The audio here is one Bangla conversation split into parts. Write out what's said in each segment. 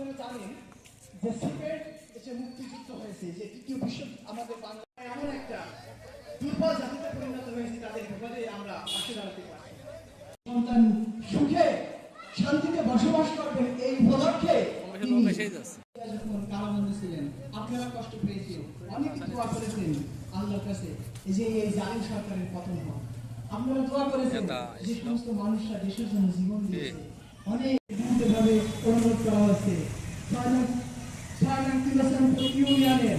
আপনারা জানেন যে যে মুক্তিযুদ্ধ হয়েছে যে তৃতীয় বিশ্ব আমাদের বাংলা এমন একটা দুর্বল জাতিতে পরিণত হয়েছে তাদের বিপদে আমরা পাশে দাঁড়াতে পারি সন্তান সুখে শান্তিতে বসবাস করবেন এই উপলক্ষে যখন কারাবন্দী ছিলেন আপনারা কষ্ট পেয়েছেন অনেক দোয়া করেছেন আল্লাহর কাছে এই যে এই জালিম সরকারের পতন আপনারা দোয়া করেছেন যে সমস্ত মানুষরা দেশের জন্য জীবন দিয়েছে। অনেক বিভিন্নভাবে অনুরোধ করা হচ্ছে ছয় লাখ ছয় লাখ তিলসনপুর ইউনিয়নের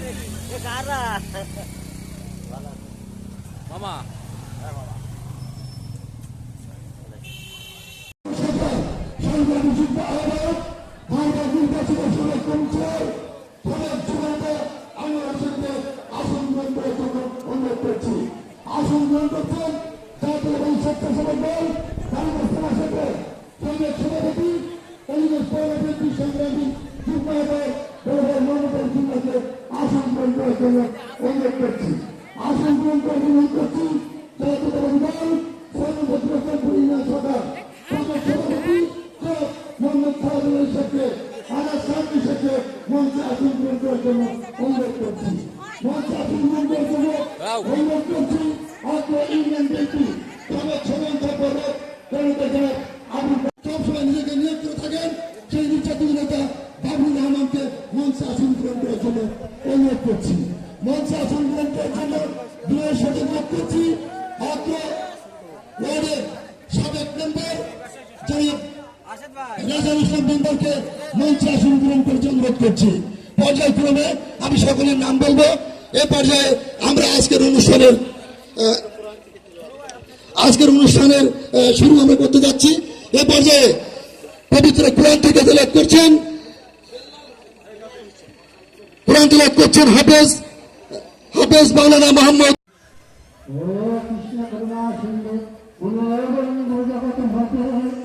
আসলে আসন গ্রহণ করছেন জাতীয় এবং স্বেচ্ছাসেবক দল বাংলাদেশের সাথে সঙ্গে সভাপতি পরিবেশ পৌরবৃত্তি সংগ্রামী যুগ্ম আহ্বায়ক মমতার আসন অনুরোধ করছি আসন গ্রহণ জন্য অনুরোধ করছি সরকার সভাপতি মোহাম্মদ খালেদ শেখকে আনাস সাহেব শেখকে মঞ্চে আসন গ্রহণ করার জন্য অনুরোধ করছি মঞ্চে আসন গ্রহণ করার জন্য অনুরোধ করছি অত্র ইউনিয়ন বিএনপি সমাজ সমান্তর পর্বত জনতা জনাব আবু সবসময় নিজেকে নিয়োগ করে থাকেন সেই নির্যাতন নেতা বাবুল রহমানকে মঞ্চে আসন গ্রহণ করার জন্য অনুরোধ করছি মঞ্চে জন্য সাথে করছি অত্র ওয়ার্ডের সাবেক মেম্বার ইসলাম মেম্বারকে মঞ্চে অনুরোধ করছি। পর্যায়ক্রমে আমি সকলের নাম বলব। এ পর্যায়ে আমরা আজকের অনুষ্ঠানের আজকের অনুষ্ঠানের শুরু আমরা করতে যাচ্ছি। এ পর্যায়ে পবিত্র কোরআন থেকে করছেন। কোরআন করছেন হাফেজ bez bağlanan Mahmut. Oh, Krishna Karuna Sindhu, Unna Eva Unna Bhuja Kata Bhakti